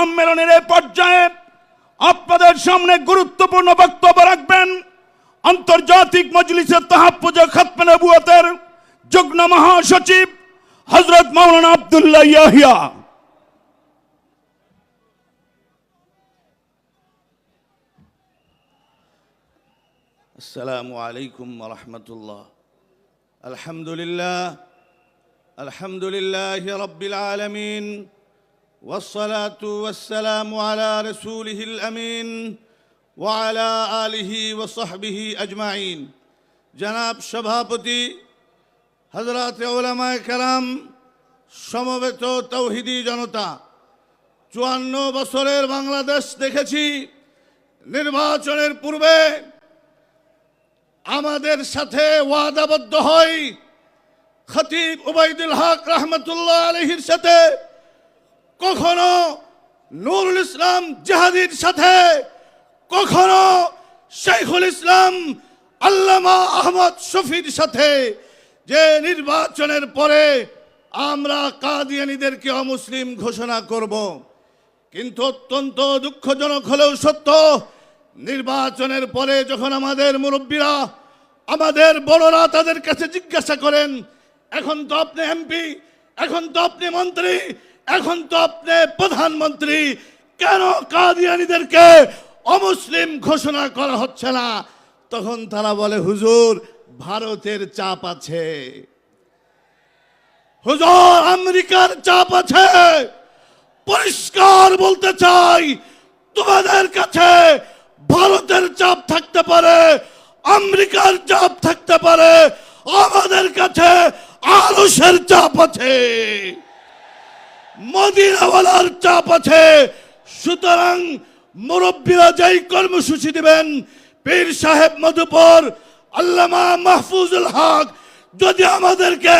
সম্মেলনের এই পর্যায়ে আপনাদের সামনে গুরুত্বপূর্ণ বক্তব্য রাখবেন আন্তর্জাতিক মজলিসের তাহাপুজা খাতমে নবুয়তের যুগ্ম মহাসচিব হজরত মৌলানা আবদুল্লাহ ইয়াহিয়া السلام عليكم ورحمة الله الحمد لله الحمد لله رب العالمين والصلاة والسلام على رسوله الأمين وعلى آله وصحبه أجمعين جناب সভাপতি হজরত ওলামায় কারাম সমবেত তৌহিদি জনতা চুয়ান্ন বছরের বাংলাদেশ দেখেছি নির্বাচনের পূর্বে আমাদের সাথে ওয়াদাবদ্ধ হয় খতিব উবাইদুল হক রহমতুল্লাহ আলহির সাথে কখনো নুরুল ইসলাম জাহাদির সাথে, কখনো শেখুল ইসলাম আল্লামা আহমদ শফির সাথে যে নির্বাচনের পরে আমরা কাদিয়ানিদেরকে অমুসলিম ঘোষণা করব। কিন্তু অত্যন্ত দুঃখজনক হলেও সত্য, নির্বাচনের পরে যখন আমাদের মুরব্বীরা আমাদের বড়রা তাদের কাছে জিজ্ঞাসা করেন, এখন তো আপনি এমপি, এখন তো আপনি মন্ত্রী এখন তো আপনি প্রধানমন্ত্রী, কেন কাদিয়ানিদেরকে অমুসলিম ঘোষণা করা হচ্ছে না? তখন তারা বলে, হুজুর, ভারতের চাপ আছে। হুজুর, আমেরিকার চাপ আছে। পরিষ্কার বলতে চাই, তোমাদের কাছে ভারতের চাপ থাকতে পারে, আমেরিকার চাপ থাকতে পারে, আমাদের কাছে আরসের চাপ আছে। মদিনাওয়ালার চাপ আছে। সুতরাং মুরব্বীরা যেই কর্মসূচি দিবেন, পীর সাহেব মধুপুর, আল্লামা মাহফুজুল হক, যদি আমাদেরকে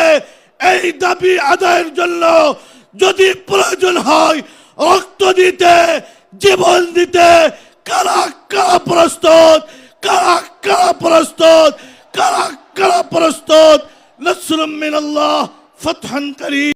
এই দাবি আদায়ের জন্য যদি প্রয়োজন হয়, রক্ত দিতে, জীবন দিতে, কারা কারা প্রস্তুত, কারা কারা প্রস্তুত, কারা কারা প্রস্তুত নসরুম মিনাল্লাহ, ফতহান করি